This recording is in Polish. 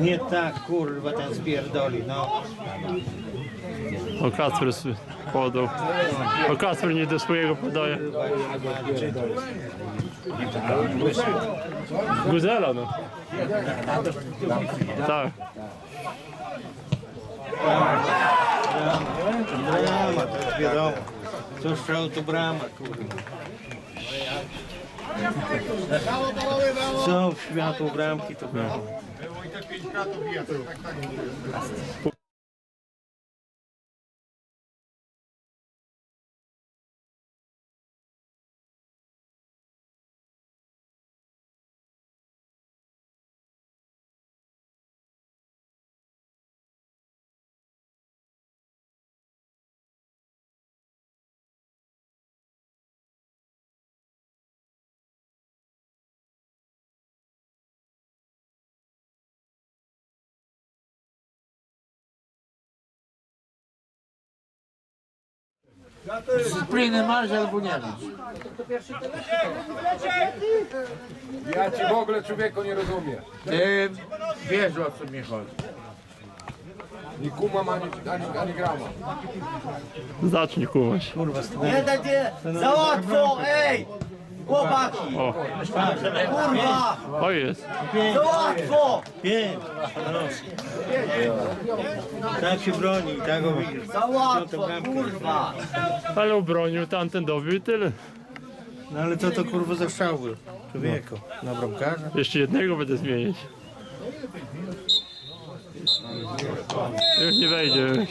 Nie tak, kurwa, ten spierdoli, no. O Kacper s- podał. O Kacper nie do swojego podaje. Guzela no. Tak. Brama, to jest wiadomo. Co strzał to brama, kurwa. Co w światło bramki to brama te 5 lat obija, tak, tak. Dyscypliny masz albo nie masz. Ja ci w ogóle człowieku nie rozumiem. Ty wiesz o co mi chodzi. Ni kumam ani, ani, ani grama. Zacznij kumać. Kurwa, stary. Nie za łatwo, ej! Chłopaki! O, Kurwa! o jest. Za łatwo! Pięć. Tak się broni, tak go widzisz. Za łatwo, kurwa! Ale obronił tamten dobił i tyle. No ale co to kurwa za strzał był? Człowieku, na bramkarza? Jeszcze jednego będę zmienić. Już nie wejdzie.